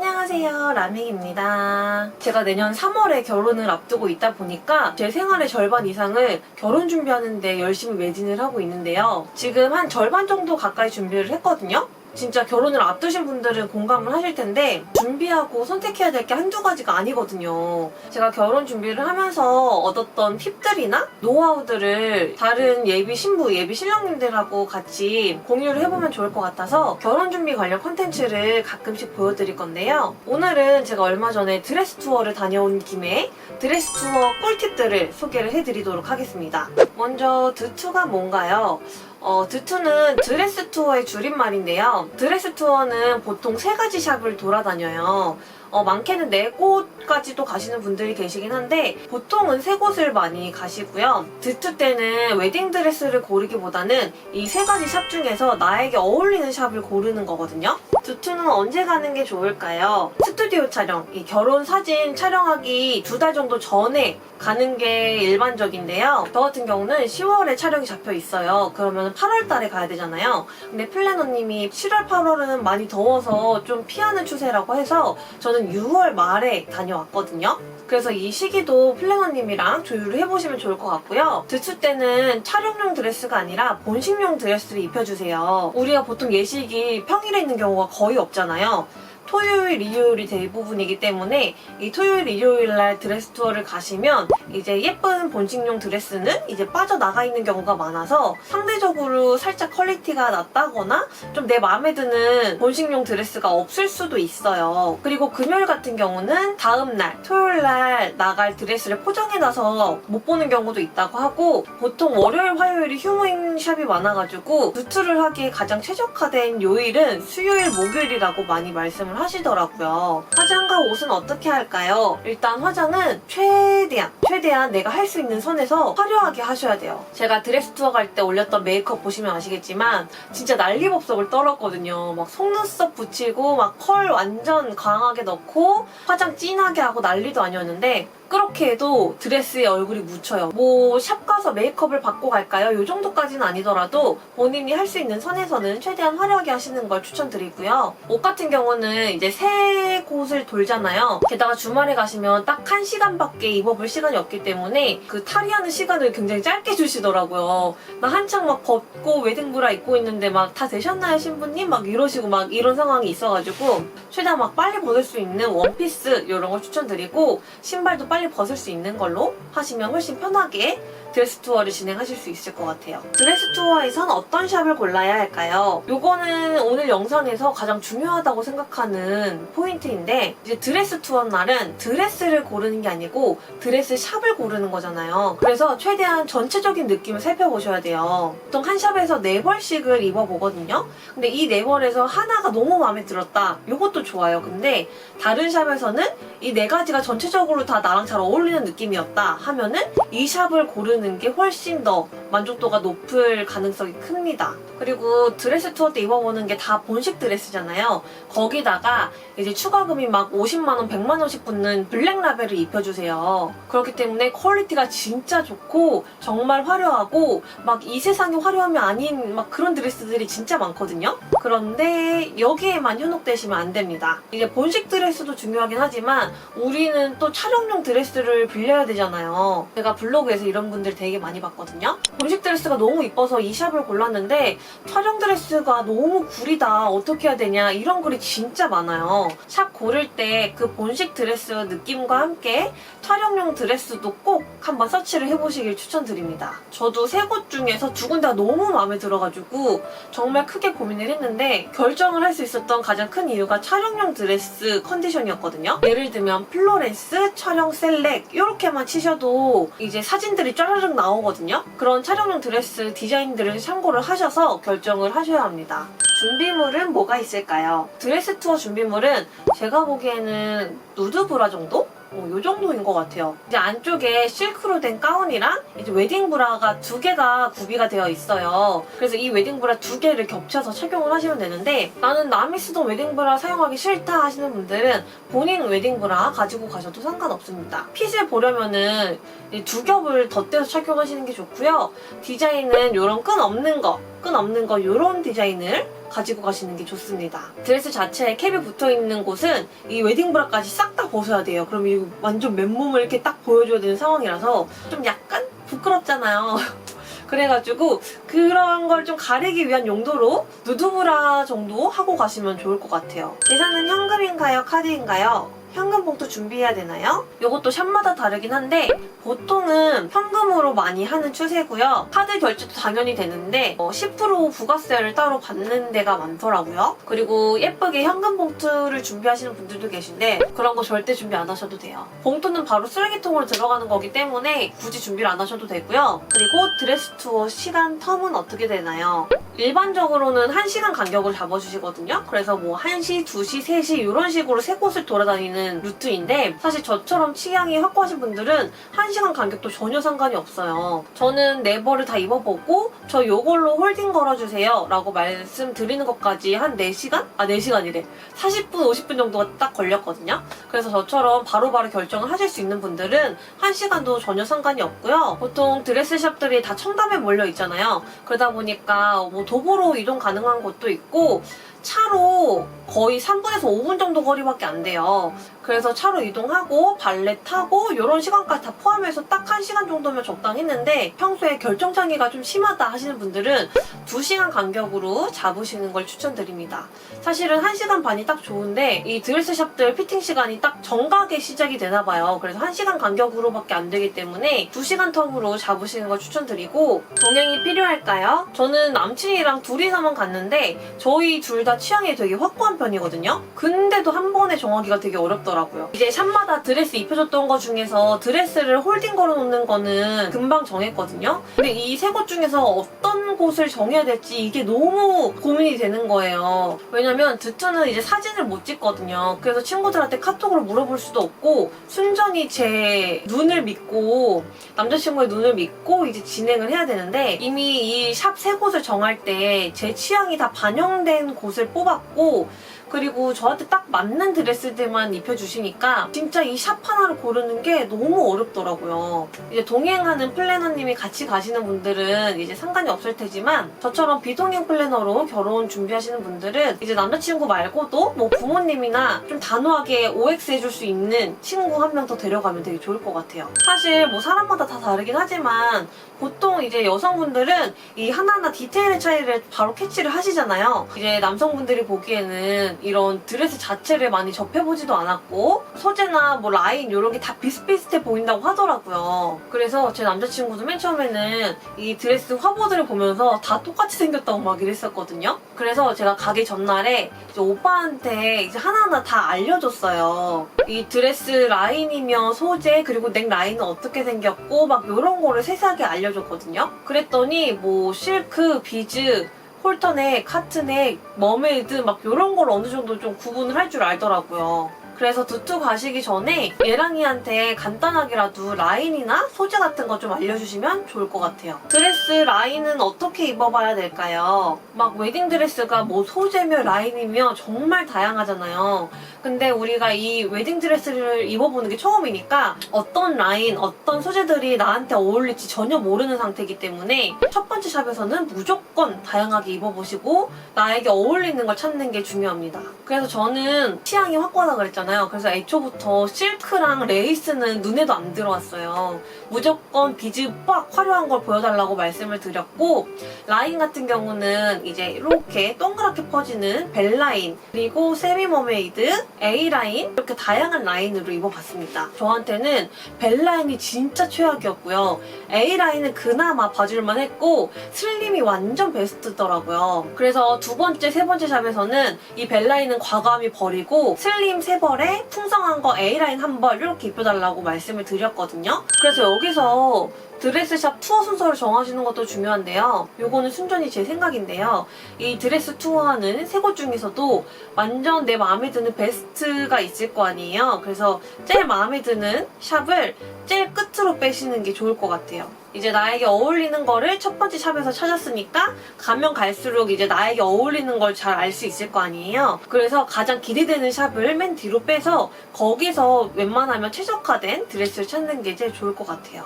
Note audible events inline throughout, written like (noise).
안녕하세요. 라밍입니다. 제가 내년 3월에 결혼을 앞두고 있다 보니까 제 생활의 절반 이상을 결혼 준비하는데 열심히 매진을 하고 있는데요. 지금 한 절반 정도 가까이 준비를 했거든요 진짜 결혼을 앞두신 분들은 공감을 하실 텐데 준비하고 선택해야 될 게 한두 가지가 아니거든요. 제가 결혼 준비를 하면서 얻었던 팁들이나 노하우들을 다른 예비 신부, 예비 신랑님들하고 같이 공유를 해보면 좋을 것 같아서 결혼 준비 관련 컨텐츠를 가끔씩 보여드릴 건데요. 오늘은 제가 얼마 전에 드레스 투어를 다녀온 김에 드레스 투어 꿀팁들을 소개를 해드리도록 하겠습니다. 먼저 드투가 뭔가요? 어, 드투는 드레스 투어의 줄임말인데요. 드레스 투어는 보통 세 가지 샵을 돌아다녀요. 어, 많게는 네 곳까지도 가시는 분들이 계시긴 한데 보통은 세 곳을 많이 가시고요. 드투 때는 웨딩 드레스를 고르기보다는 이 세 가지 샵 중에서 나에게 어울리는 샵을 고르는 거거든요. 드투는 언제 가는 게 좋을까요? 스튜디오 촬영, 이 결혼 사진 촬영하기 두 달 정도 전에 가는 게 일반적인데요. 저 같은 경우는 10월에 촬영이 잡혀 있어요. 그러면 8월 달에 가야 되잖아요. 근데 플래너님이 7월, 8월은 많이 더워서 좀 피하는 추세라고 해서 저는 6월 말에 다녀왔거든요. 그래서 이 시기도 플래너님이랑 조율을 해보시면 좋을 것 같고요. 드투 때는 촬영용 드레스가 아니라 본식용 드레스를 입혀주세요. 우리가 보통 예식이 평일에 있는 경우가 거의 없잖아요. 토요일, 일요일이 대부분이기 때문에 이 토요일, 일요일 날 드레스 투어를 가시면 이제 예쁜 본식용 드레스는 이제 빠져나가 있는 경우가 많아서 상대적으로 살짝 퀄리티가 낮다거나 좀 내 마음에 드는 본식용 드레스가 없을 수도 있어요. 그리고 금요일 같은 경우는 다음 날, 토요일 날 나갈 드레스를 포장해놔서 못 보는 경우도 있다고 하고 보통 월요일, 화요일이 휴무인 샵이 많아가지고 루트를 하기에 가장 최적화된 요일은 수요일, 목요일이라고 많이 말씀을 하시더라고요. 화장과 옷은 어떻게 할까요? 일단 화장은 최대한 최대한 내가 할 수 있는 선에서 화려하게 하셔야 돼요. 제가 드레스 투어 갈 때 올렸던 메이크업 보시면 아시겠지만 진짜 난리법석을 떨었거든요. 막 속눈썹 붙이고 막 컬 완전 강하게 넣고 화장 진하게 하고 난리도 아니었는데 그렇게 해도 드레스에 얼굴이 묻혀요. 뭐 샵 가서 메이크업을 받고 갈까요? 이 정도까지는 아니더라도 본인이 할 수 있는 선에서는 최대한 화려하게 하시는 걸 추천드리고요. 옷 같은 경우는 이제 세 곳을 돌잖아요. 게다가 주말에 가시면 딱 한 시간밖에 입어볼 시간이 없기 때문에 그 탈의하는 시간을 굉장히 짧게 주시더라고요. 나 한창 막 벗고 웨딩브라 입고 있는데 막 다 되셨나요 신부님? 막 이러시고 막 이런 상황이 있어가지고 최대한 막 빨리 벗을 수 있는 원피스 이런 걸 추천드리고 신발도 빨리 벗을 수 있는 걸로 하시면 훨씬 편하게 드레스 투어를 진행하실 수 있을 것 같아요. 드레스 투어에선 어떤 샵을 골라야 할까요? 요거는 오늘 영상에서 가장 중요하다고 생각하는 포인트인데 이제 드레스 투어 날은 드레스를 고르는 게 아니고 드레스 샵을 고르는 거잖아요. 그래서 최대한 전체적인 느낌을 살펴보셔야 돼요. 보통 한 샵에서 네 벌씩을 입어보거든요. 근데 이 네 벌에서 하나가 너무 마음에 들었다. 요것도 좋아요. 근데 다른 샵에서는 이 네 가지가 전체적으로 다 나랑 잘 어울리는 느낌이었다 하면은 이 샵을 고르는 게 훨씬 더 만족도가 높을 가능성이 큽니다. 그리고 드레스 투어 때 입어보는 게 다 본식 드레스잖아요. 거기다가 이제 추가금이 막 50만원, 100만원씩 붙는 블랙 라벨을 입혀주세요. 그렇기 때문에 퀄리티가 진짜 좋고 정말 화려하고 막 이 세상의 화려함이 아닌 막 그런 드레스들이 진짜 많거든요. 그런데 여기에만 현혹되시면 안 됩니다. 이제 본식 드레스도 중요하긴 하지만 우리는 또 촬영용 드레스를 빌려야 되잖아요. 제가 블로그에서 이런 분들 되게 많이 봤거든요. 본식 드레스가 너무 이뻐서 이 샵을 골랐는데 촬영 드레스가 너무 구리다. 어떻게 해야 되냐. 이런 글이 진짜 많아요. 샵 고를 때 그 본식 드레스 느낌과 함께 촬영용 드레스도 꼭 한번 서치를 해보시길 추천드립니다. 저도 세 곳 중에서 두 군데가 너무 마음에 들어가지고 정말 크게 고민을 했는데 결정을 할 수 있었던 가장 큰 이유가 촬영용 드레스 컨디션이었거든요. 예를 들면 플로렌스, 촬영 셀렉 이렇게만 치셔도 이제 사진들이 쫘르륵 나오거든요. 그런 촬영용 드레스 디자인들을 참고를 하셔서 결정을 하셔야 합니다. 준비물은 뭐가 있을까요? 드레스 투어 준비물은 제가 보기에는 누드 브라 정도? 어, 요 정도인 것 같아요. 이제 안쪽에 실크로 된 가운이랑 이제 웨딩 브라가 두 개가 구비가 되어 있어요. 그래서 이 웨딩 브라 두 개를 겹쳐서 착용을 하시면 되는데 나는 남이 쓰던 웨딩 브라 사용하기 싫다 하시는 분들은 본인 웨딩 브라 가지고 가셔도 상관없습니다. 핏을 보려면은 이두 겹을 덧대서 착용하시는 게 좋고요. 디자인은 이런 끈 없는 거끈 없는 거 이런 디자인을 가지고 가시는 게 좋습니다. 드레스 자체에 캡이 붙어 있는 곳은 이 웨딩 브라까지 싹 다 벗어야 돼요. 그럼 이 완전 맨몸을 이렇게 딱 보여줘야 되는 상황이라서 좀 약간 부끄럽잖아요. (laughs) 그래가지고 그런 걸 좀 가리기 위한 용도로 누드브라 정도 하고 가시면 좋을 것 같아요. 계산은 현금인가요? 카드인가요? 현금 봉투 준비해야 되나요? 이것도 샵마다 다르긴 한데 보통은 현금으로 많이 하는 추세고요. 카드 결제도 당연히 되는데 어, 10% 부가세를 따로 받는 데가 많더라고요. 그리고 예쁘게 현금 봉투를 준비하시는 분들도 계신데 그런 거 절대 준비 안 하셔도 돼요. 봉투는 바로 쓰레기통으로 들어가는 거기 때문에 굳이 준비를 안 하셔도 되고요. 그리고 드레스 투어 시간 텀은 어떻게 되나요? 일반적으로는 1시간 간격을 잡아주시거든요. 그래서 뭐 1시, 2시, 3시 이런 식으로 세 곳을 돌아다니는 루트인데 사실 저처럼 취향이 확고하신 분들은 1시간 간격도 전혀 상관이 없어요. 저는 네 벌을 다 입어보고 저 요걸로 홀딩 걸어주세요 라고 말씀드리는 것까지 한 4시간? 아 4시간이래. 40분, 50분 정도가 딱 걸렸거든요. 그래서 저처럼 바로 바로 결정을 하실 수 있는 분들은 1시간도 전혀 상관이 없고요. 보통 드레스샵들이 다 청담에 몰려 있잖아요. 그러다 보니까 뭐 도보로 이동 가능한 곳도 있고 차로 거의 3분에서 5분 정도 거리밖에 안 돼요. 그래서 차로 이동하고 발레 타고 이런 시간까지 다 포함해서 딱 1시간 정도면 적당했는데 평소에 결정장애가 좀 심하다 하시는 분들은 2시간 간격으로 잡으시는 걸 추천드립니다. 사실은 1시간 반이 딱 좋은데 이 드레스샵들 피팅 시간이 딱 정각에 시작이 되나 봐요. 그래서 1시간 간격으로밖에 안 되기 때문에 2시간 텀으로 잡으시는 걸 추천드리고 동행이 필요할까요? 저는 남친이랑 둘이서만 갔는데 저희 둘 다 취향이 되게 확고한 편이거든요. 근데도 한 번에 정하기가 되게 어렵더라고요. 이제 샵마다 드레스 입혀줬던 거 중에서 드레스를 홀딩 걸어놓는 거는 금방 정했거든요. 근데 이 세 곳 중에서 어떤 곳을 정해야 될지 이게 너무 고민이 되는 거예요. 왜냐면 드투는 이제 사진을 못 찍거든요. 그래서 친구들한테 카톡으로 물어볼 수도 없고 순전히 제 눈을 믿고 남자친구의 눈을 믿고 이제 진행을 해야 되는데 이미 이 샵 세 곳을 정할 때 제 취향이 다 반영된 곳을 뽑았고 그리고 저한테 딱 맞는 드레스들만 입혀주시니까 진짜 이 샵 하나를 고르는 게 너무 어렵더라고요. 이제 동행하는 플래너님이 같이 가시는 분들은 이제 상관이 없을 테지만 저처럼 비동행 플래너로 결혼 준비하시는 분들은 이제 남자친구 말고도 뭐 부모님이나 좀 단호하게 OX 해줄 수 있는 친구 한 명 더 데려가면 되게 좋을 것 같아요. 사실 뭐 사람마다 다 다르긴 하지만 보통 이제 여성분들은 이 하나하나 디테일의 차이를 바로 캐치를 하시잖아요. 이제 남성분들이 보기에는 이런 드레스 자체를 많이 접해보지도 않았고 소재나 뭐 라인 이런 게 다 비슷비슷해 보인다고 하더라고요. 그래서 제 남자친구도 맨 처음에는 이 드레스 화보들을 보면서 다 똑같이 생겼다고 막 이랬었거든요. 그래서 제가 가기 전날에 이제 오빠한테 이제 하나하나 다 알려줬어요. 이 드레스 라인이며 소재 그리고 넥 라인은 어떻게 생겼고 막 이런 거를 세세하게 알려줬거든요. 그랬더니 뭐 실크, 비즈 홀터넥, 카트넥, 머메이드 막 이런 걸 어느 정도 좀 구분을 할 줄 알더라고요. 그래서 두투 가시기 전에 예랑이한테 간단하게라도 라인이나 소재 같은 거 좀 알려주시면 좋을 것 같아요. 드레스 라인은 어떻게 입어봐야 될까요? 막 웨딩드레스가 뭐 소재며 라인이며 정말 다양하잖아요. 근데 우리가 이 웨딩드레스를 입어보는 게 처음이니까 어떤 라인, 어떤 소재들이 나한테 어울릴지 전혀 모르는 상태이기 때문에 첫 번째 샵에서는 무조건 다양하게 입어보시고 나에게 어울리는 걸 찾는 게 중요합니다. 그래서 저는 취향이 확고하다 그랬잖아요. 그래서 애초부터 실크랑 레이스는 눈에도 안 들어왔어요. 무조건 비즈 빡 화려한 걸 보여달라고 말씀을 드렸고 라인 같은 경우는 이제 이렇게 동그랗게 퍼지는 벨라인 그리고 세미 머메이드, A라인 이렇게 다양한 라인으로 입어봤습니다. 저한테는 벨라인이 진짜 최악이었고요. A라인은 그나마 봐줄만 했고 슬림이 완전 베스트더라고요. 그래서 두 번째, 세 번째 샵에서는 이 벨라인은 과감히 버리고 슬림 세 벌에 풍성한 거 A라인 한 벌 이렇게 입혀달라고 말씀을 드렸거든요. 그래서 여기서 드레스샵 투어 순서를 정하시는 것도 중요한데요. 요거는 순전히 제 생각인데요. 이 드레스 투어하는 세 곳 중에서도 완전 내 마음에 드는 베스트가 있을 거 아니에요. 그래서 제일 마음에 드는 샵을 제일 끝으로 빼시는 게 좋을 것 같아요. 이제 나에게 어울리는 거를 첫 번째 샵에서 찾았으니까 가면 갈수록 이제 나에게 어울리는 걸 잘 알 수 있을 거 아니에요. 그래서 가장 기대되는 샵을 맨 뒤로 빼서 거기서 웬만하면 최적화된 드레스를 찾는 게 제일 좋을 것 같아요.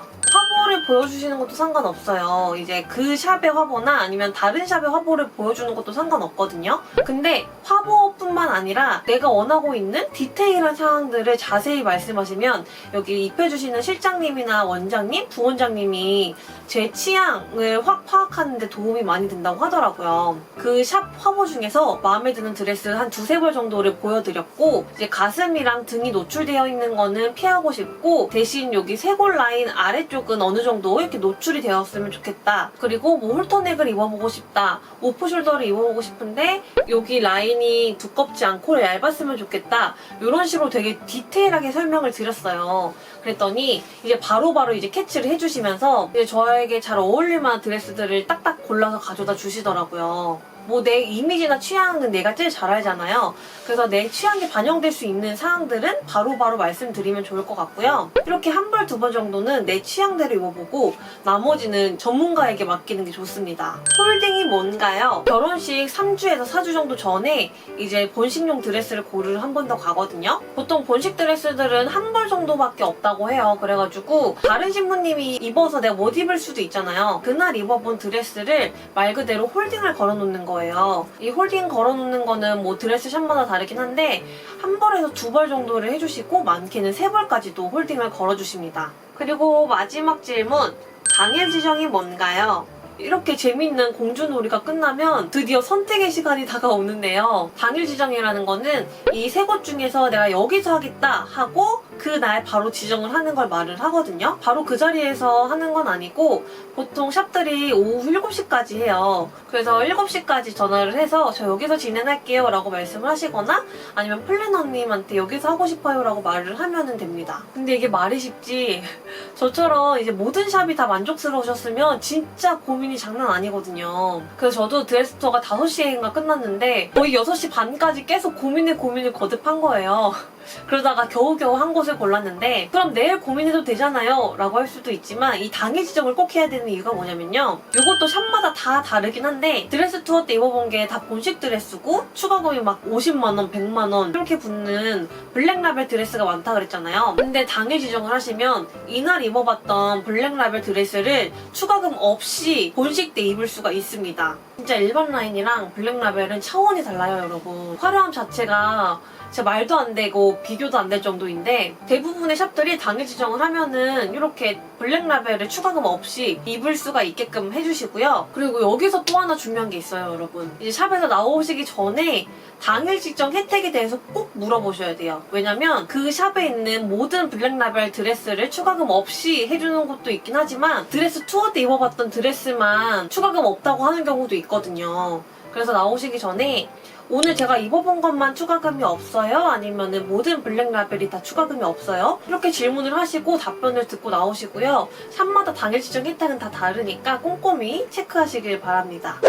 화보를 보여주시는 것도 상관없어요. 이제 그 샵의 화보나 아니면 다른 샵의 화보를 보여주는 것도 상관없거든요. 근데 화보뿐만 아니라 내가 원하고 있는 디테일한 사항들을 자세히 말씀하시면 여기 입혀주시는 실장님이나 원장님, 부원장님이 제 취향을 확 파악하는데 도움이 많이 된다고 하더라고요. 그 샵 화보 중에서 마음에 드는 드레스 한 두세 벌 정도를 보여드렸고 이제 가슴이랑 등이 노출되어 있는 거는 피하고 싶고 대신 여기 쇄골 라인 아래쪽은 정도 이렇게 노출이 되었으면 좋겠다. 그리고 뭐 홀터넥을 입어보고 싶다. 오프숄더를 입어보고 싶은데 여기 라인이 두껍지 않고 얇았으면 좋겠다. 이런 식으로 되게 디테일하게 설명을 드렸어요. 그랬더니 이제 바로바로 이제 캐치를 해주시면서 이제 저에게 잘 어울릴 만한 드레스들을 딱딱 골라서 가져다 주시더라고요. 뭐 내 이미지나 취향은 내가 제일 잘 알잖아요. 그래서 내 취향이 반영될 수 있는 사항들은 바로 바로 말씀드리면 좋을 것 같고요. 이렇게 한 벌, 두 번 정도는 내 취향대로 입어보고 나머지는 전문가에게 맡기는 게 좋습니다. 홀딩이 뭔가요? 결혼식 3주에서 4주 정도 전에 이제 본식용 드레스를 고르러 한 번 더 가거든요. 보통 본식 드레스들은 한 벌 정도밖에 없다고 해요. 그래가지고 다른 신부님이 입어서 내가 못 입을 수도 있잖아요. 그날 입어본 드레스를 말 그대로 홀딩을 걸어놓는 거 예요. 이 홀딩 걸어놓는 거는 뭐 드레스 샵마다 다르긴 한데 한 벌에서 두 벌 정도를 해주시고 많게는 세 벌까지도 홀딩을 걸어주십니다. 그리고 마지막 질문 당일 지정이 뭔가요? 이렇게 재밌는 공주놀이가 끝나면 드디어 선택의 시간이 다가오는데요. 당일 지정이라는 거는 이 세 곳 중에서 내가 여기서 하겠다 하고 그 날 바로 지정을 하는 걸 말을 하거든요. 바로 그 자리에서 하는 건 아니고 보통 샵들이 오후 7시까지 해요. 그래서 7시까지 전화를 해서 저 여기서 진행할게요 라고 말씀을 하시거나 아니면 플래너님한테 여기서 하고 싶어요 라고 말을 하면 됩니다. 근데 이게 말이 쉽지 (laughs) 저처럼 이제 모든 샵이 다 만족스러우셨으면 진짜 고민이 장난 아니거든요. 그래서 저도 드레스 투어가 5시인가 끝났는데 거의 6시 반까지 계속 고민에 고민을 거듭한 거예요. (laughs) 그러다가 겨우겨우 한 곳을 골랐는데 그럼 내일 고민해도 되잖아요 라고 할 수도 있지만 이 당일 지정을 꼭 해야 되는 이유가 뭐냐면요. 이것도 샵마다 다 다르긴 한데 드레스 투어 때 입어본 게 다 본식 드레스고 추가금이 막 50만원 100만원 이렇게 붙는 블랙라벨 드레스가 많다 그랬잖아요. 근데 당일 지정을 하시면 이날 입어봤던 블랙라벨 드레스를 추가금 없이 본식 때 입을 수가 있습니다. 진짜 일반 라인이랑 블랙라벨은 차원이 달라요 여러분. 화려함 자체가 진짜 말도 안 되고 비교도 안 될 정도인데 대부분의 샵들이 당일 지정을 하면은 이렇게 블랙라벨을 추가금 없이 입을 수가 있게끔 해주시고요. 그리고 여기서 또 하나 중요한 게 있어요, 여러분. 이제 샵에서 나오시기 전에 당일 지정 혜택에 대해서 꼭 물어보셔야 돼요. 왜냐면 그 샵에 있는 모든 블랙라벨 드레스를 추가금 없이 해주는 곳도 있긴 하지만 드레스 투어 때 입어봤던 드레스만 추가금 없다고 하는 경우도 있거든요. 그래서 나오시기 전에 오늘 제가 입어본 것만 추가금이 없어요? 아니면 모든 블랙 라벨이 다 추가금이 없어요? 이렇게 질문을 하시고 답변을 듣고 나오시고요. 샵마다 당일 지정 혜택은 다 다르니까 꼼꼼히 체크하시길 바랍니다.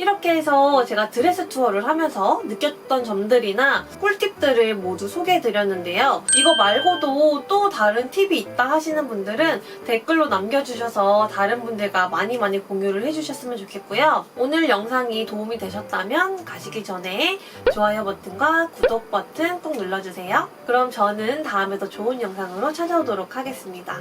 이렇게 해서 제가 드레스 투어를 하면서 느꼈던 점들이나 꿀팁들을 모두 소개해드렸는데요. 이거 말고도 또 다른 팁이 있다 하시는 분들은 댓글로 남겨주셔서 다른 분들과 많이 많이 공유를 해주셨으면 좋겠고요. 오늘 영상이 도움이 되셨다면 가시기 전에 좋아요 버튼과 구독 버튼 꼭 눌러주세요. 그럼 저는 다음에 더 좋은 영상으로 찾아오도록 하겠습니다.